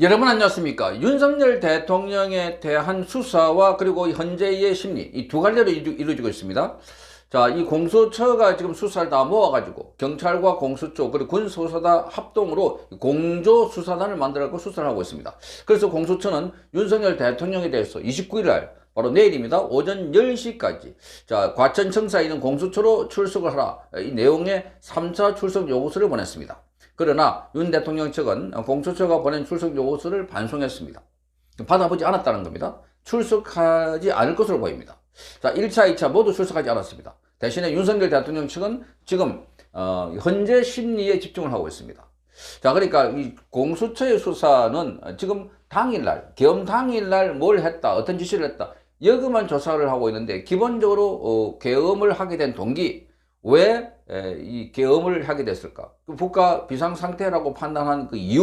여러분 안녕하십니까 윤석열 대통령에 대한 수사와 그리고 현재의 심리 이 두 갈래로 이루- 이루어지고 있습니다 자 이 공수처가 지금 수사를 다 모아 가지고 경찰과 공수처 그리고 군수사다 합동으로 공조 수사단을 만들어 갖고 수사를 하고 있습니다 그래서 공수처는 윤석열 대통령에 대해서 29일 날 바로 내일입니다. 오전 10시까지. 자, 과천청사에 있는 공수처로 출석을 하라. 이 내용의 3차 출석 요구서를 보냈습니다. 그러나 윤 대통령 측은 공수처가 보낸 출석 요구서를 반송했습니다. 받아보지 않았다는 겁니다. 출석하지 않을 것으로 보입니다. 자, 1차, 2차 모두 출석하지 않았습니다. 대신에 윤석열 대통령 측은 지금 어, 현재 심리에 집중을 하고 있습니다. 자, 그러니까 이 공수처의 수사는 지금 당일날, 겸 당일날 뭘 했다, 어떤 지시를 했다, 여기만 조사를 하고 있는데 기본적으로 어, 계엄을 하게 된 동기 왜 이 계엄을 하게 됐을까? 그 국가 비상 상태라고 판단한 그 이유